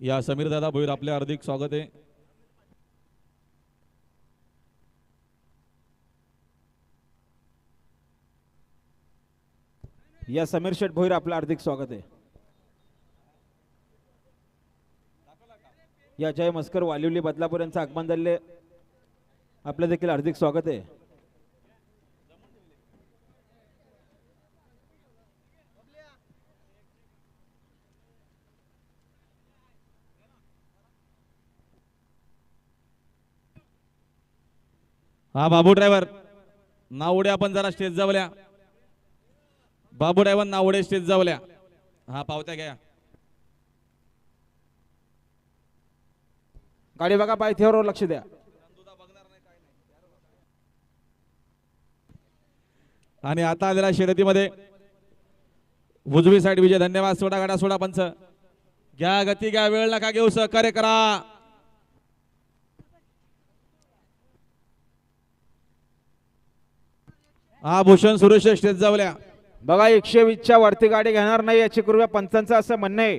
या समीर दादा भोईर आपले हार्दिक स्वागत आहे. या समीर शेठ भोईर आपलं हार्दिक स्वागत आहे. या जय मस्कर वालिवली बदलापूर यांचं आगमन झाले आपलं देखील हार्दिक स्वागत आहे. हा बाबू ड्रायव्हर नावडे आपण जरा स्टेज जावल्या बाबू ड्रायव्हर नावडे स्टेज जावल्या हा पावत्या घ्या. गाडी बघा पायथ्यावर लक्ष द्या. आणि आता आलेल्या शर्यतीमध्ये. उजवी साईड विजय धन्यवाद. सोडा गाडा सोडा पंच. घ्या गती घ्या वेळ नका घेऊ सहकार्य करा. हा भूषण सुरेश स्टेज जावल्या. बघा एकशे वीसच्या वरती गाडी घेणार नाही याची कृपया पंचांचं असं म्हणणं आहे.